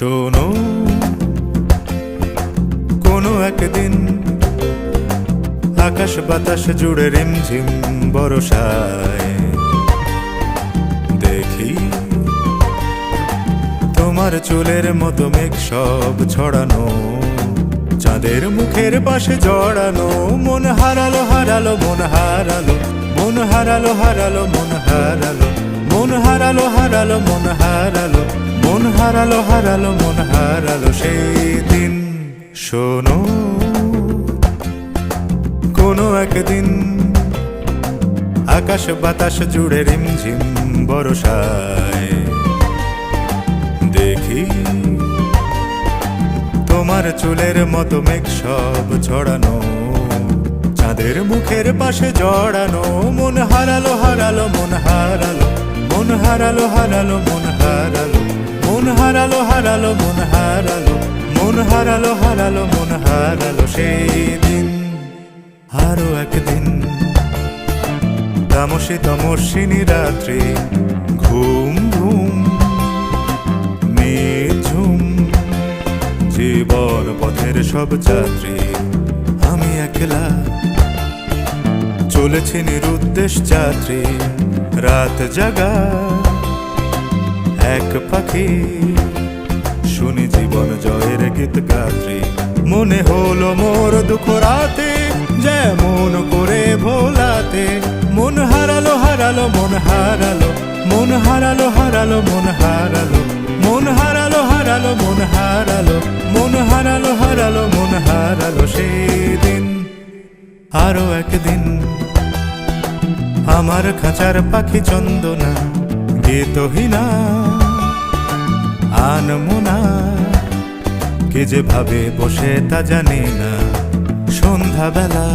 শোনো, কোনো একদিন আকাশ বাতাস জুড়ে রিমঝিম বরসায়। দেখি তোমার চুলের মতো মেঘ সব ছড়ানো, চাঁদের মুখের পাশে জড়ানো, মন হারালো হারালো, মন হারালো মন হারালো হারালো, মন হারালো। মন হারালো হারালো, মন হারালো মন হারালো হারালো, মন হারালো সেই দিন শোনো, কোনো একদিন আকাশ বাতাস জুড়ে রিমঝিম বরসায়। দেখি তোমার চুলের মতো মেঘ সব ছড়ানো, চাঁদের মুখের পাশে জড়ানো, মন হারালো হারালো, মন হারালো। হারালো হারালো, মন হারালো মন হারালো হারালো, মন হারালো মন হারালো হারালো, মন হারালো সেই দিন আরও একদিন। তামসী তমস্বিনী রাত্রি ঘুম ঘুম নিঝুম জীবন পথের সব যাত্রী, আমি একলা চলেছি নিরুদ্দেশ যাত্রী। রাত জাগা এক পাখি। শুনি জীবন জয়ের গীত গাত্রী। মনে হলো মোর দুঃখ রাতে, যেমন করে ভোলাতে। মন হারালো হারালো, মন হারালো মন হারালো হারালো, মন হারালো। মন হারালো হারালো, মন হারালো মন হারালো হারালো, মন হারালো। সেদিন, আরও একদিন আমার খাঁচার পাখি চন্দনা গীতহীনা আনমোনা কে যে ভাবে বসে তা জানি না, সন্ধ্যাবেলা।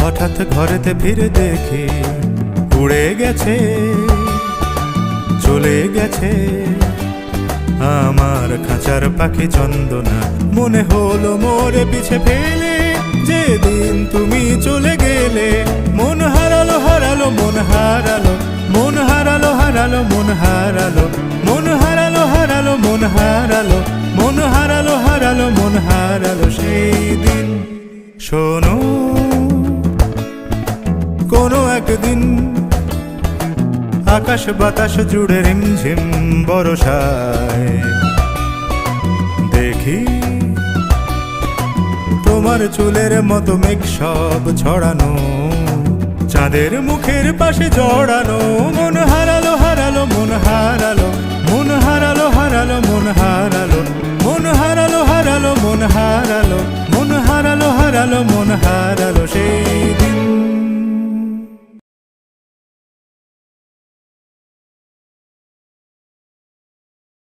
হঠাৎ ঘরেতে ফিরে দেখি উড়ে গেছে, চলে গেছে। আমার খাঁচার পাখি চন্দনা, মনে হলো মোরে পিছে ফেলে, যেদিন তুমি চলে হারালো, মন হারালো মন হারালো হারালো, মন হারালো মন হারালো হারালো, মন হারালো সেই দিন শোনো, কোনো একদিন আকাশ বাতাস জুড়ে রিমঝিম বরসায় দেখি তোমার চুলের মতো মেঘ সব ছড়ানো, চাঁদের মুখের পাশে জড়ানো, মন হারালো মন হারালো মন হারালো হারালো, মন হারালো মন হারালো হারালো, মন হারালো মন হারালো হারালো, মন হারালো, সেই